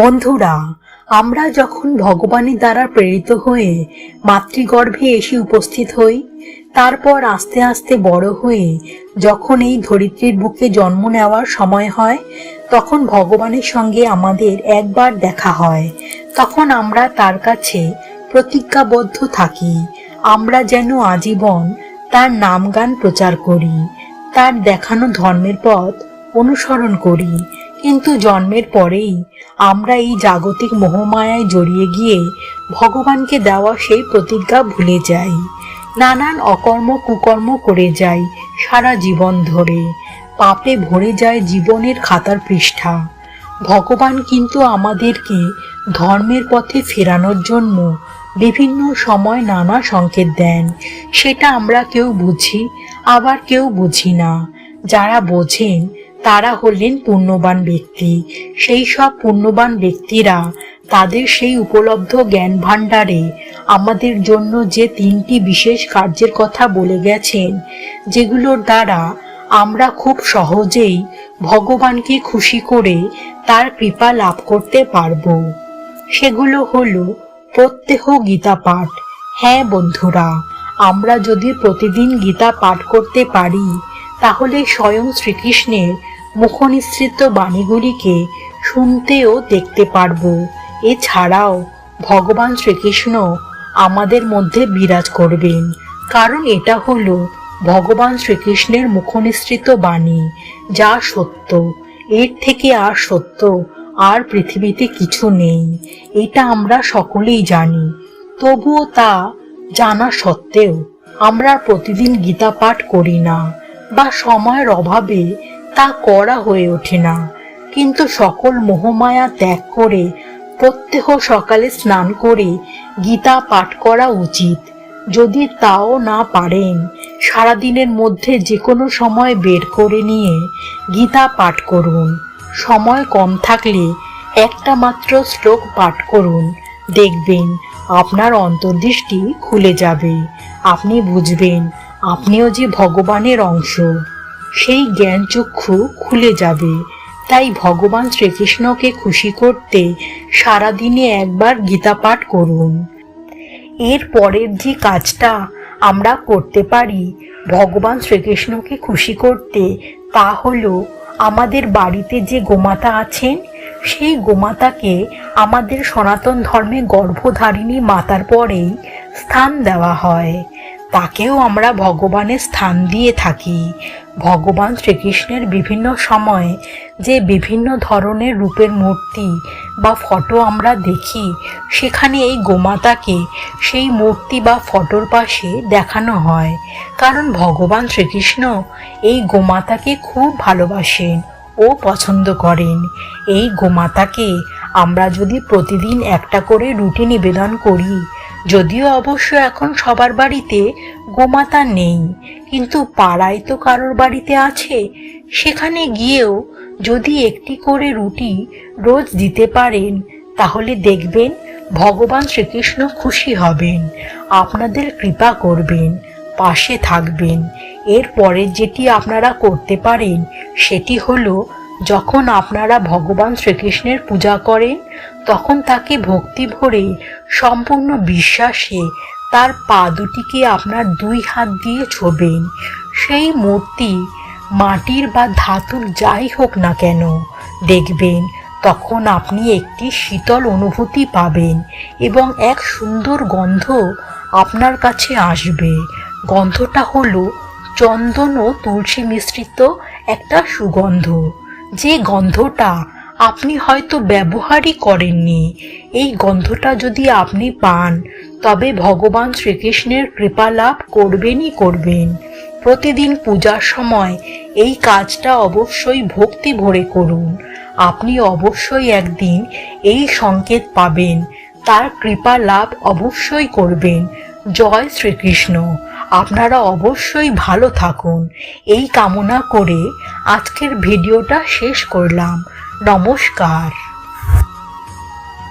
বন্ধুরা, আমরা যখন ভগবানের দ্বারা প্রেরিত হয়ে মাতৃগর্ভে এসে উপস্থিত হই, তারপর আস্তে আস্তে বড় হয়ে যখন এই ধরিত্রীর বুকে জন্ম নেওয়ার সময় হয়, তখন ভগবানের সঙ্গে আমাদের একবার দেখা হয়। তখন আমরা তার কাছে প্রতিজ্ঞাবদ্ধ থাকি, আমরা যেন আজীবন তার নামগান প্রচার করি, তার দেখানো ধর্মের পথ অনুসরণ করি। কিন্তু জন্মের পরেই আমরা এই জাগতিক মোহমায়ায় জড়িয়ে গিয়ে ভগবানকে দেওয়া সেই প্রতিজ্ঞা ভুলে যাই। নানান অকর্ম কুকর্ম করে যাই সারা জীবন ধরে। পাপে ভরে যায় জীবনের খাতার পৃষ্ঠা। ভগবান কিন্তু আমাদেরকে ধর্মের পথে ফেরানোর জন্য বিভিন্ন সময় নানা সংকেত দেন। সেটা আমরা কেউ বুঝি, আবার কেউ বুঝি না। যারা বোঝেন তারা হলেন পুণ্যবান ব্যক্তি। সেই সব পুণ্যবান ব্যক্তিরা তাদের সেই উপলব্ধ জ্ঞান ভাণ্ডারে আমাদের জন্য যে তিনটি বিশেষ কার্যের কথা বলে গেছেন, যেগুলোর দ্বারা আমরা খুব সহজেই ভগবানকে খুশি করে তার কৃপা লাভ করতে পারব। সেগুলো হলো প্রত্যেহ গীতা পাঠ। হ্যাঁ বন্ধুরা, আমরা যদি প্রতিদিন গীতা পাঠ করতে পারি, তাহলে স্বয়ং শ্রীকৃষ্ণের মুখনিসৃত বাণীগুলিকে শুনতেও দেখতে পারব। এছাড়াও ভগবান শ্রীকৃষ্ণ আমাদের মধ্যে বিরাজ করবেন। কারণ এটা হলো ভগবান শ্রীকৃষ্ণের মুখনিসৃত বাণী, যা সত্য। এর থেকে আর সত্য আর পৃথিবীতে কিছু নেই, এটা আমরা সকলেই জানি। তবুও তা জানা সত্ত্বেও আমরা প্রতিদিন গীতা পাঠ করি না, বা সময়ের অভাবে তা করা হয়ে ওঠে না। কিন্তু সকল মোহমায়া ত্যাগ করে, প্রত্যেহ সকালে স্নান করে গীতা পাঠ করা উচিত। যদি তাও না পারেন, সারাদিনের মধ্যে যে কোনো সময় বের করে নিয়ে গীতা পাঠ করুন। সময় কম থাকলে একটা মাত্র শ্লোক পাঠ করুন। দেখবেন আপনার অন্তর্দৃষ্টি খুলে যাবে। আপনি বুঝবেন, আপনিও যে ভগবানের অংশ। সেই জ্ঞান চক্ষু খুলে যাবে। তাই ভগবান শ্রীকৃষ্ণকে খুশি করতে সারাদিনে একবার গীতা পাঠ করুন। এর পরের যে কাজটা আমরা করতে পারি, ভগবান শ্রীকৃষ্ণকে খুশি করতে, তা হলো আমাদের বাড়িতে যে গোমাতা আছেন, সেই গোমাতাকে আমাদের সনাতন ধর্মে গর্ভধারিণী মাতার পরেই স্থান দেওয়া হয়। তাকেও আমরা ভগবানের স্থান দিয়ে থাকি। ভগবান শ্রীকৃষ্ণের বিভিন্ন সময়ে যে বিভিন্ন ধরনের রূপের মূর্তি বা ফটো আমরা দেখি, সেখানে এই গোমাতাকে সেই মূর্তি বা ফটোর পাশে দেখানো হয়। কারণ ভগবান শ্রীকৃষ্ণ এই গোমাতাকে খুব ভালোবাসেন ও পছন্দ করেন। এই গোমাতাকে আমরা যদি প্রতিদিন একটা করে রুটি নিবেদন করি যদিও অবশ্য এখন সবার বাড়িতে গোমাতা নেই, কিন্তু পাড়ায় তো কারোর বাড়িতে আছে, সেখানে গিয়েও যদি একটি করে রুটি রোজ দিতে পারেন, তাহলে দেখবেন ভগবান শ্রীকৃষ্ণ খুশি হবেন, আপনাদের কৃপা করবেন, পাশে থাকবেন। এরপরে যেটি আপনারা করতে পারেন, সেটি হলো যখন আপনারা ভগবান শ্রীকৃষ্ণের পূজা করেন, তখন তাকে ভক্তি ভরে সম্পূর্ণ বিশ্বাসে তার পা দুটিকে আপনার দুই হাত দিয়ে ছোবেন। সেই মূর্তি মাটির বা ধাতুর যাই হোক না কেন, দেখবেন তখন আপনি একটি শীতল অনুভূতি পাবেন এবং এক সুন্দর গন্ধ আপনার কাছে আসবে। গন্ধটা হলো চন্দন ও তুলসী মিশ্রিত একটা সুগন্ধ। যে গন্ধটা আপনি হয়তো ব্যবহারই করেননি। এই গন্ধটা যদি আপনি পান, তবে ভগবান শ্রীকৃষ্ণের কৃপা লাভ করবেনই করবেন। প্রতিদিন পূজার সময় এই কাজটা অবশ্যই ভক্তি ভরে করুন। আপনি অবশ্যই একদিন এই সংকেত পাবেন। তার কৃপা লাভ অবশ্যই করবেন। জয় শ্রীকৃষ্ণ। আপনারা অবশ্যই ভালো থাকুন। এই কামনা করে আজকের ভিডিওটা শেষ করলাম। নমস্কার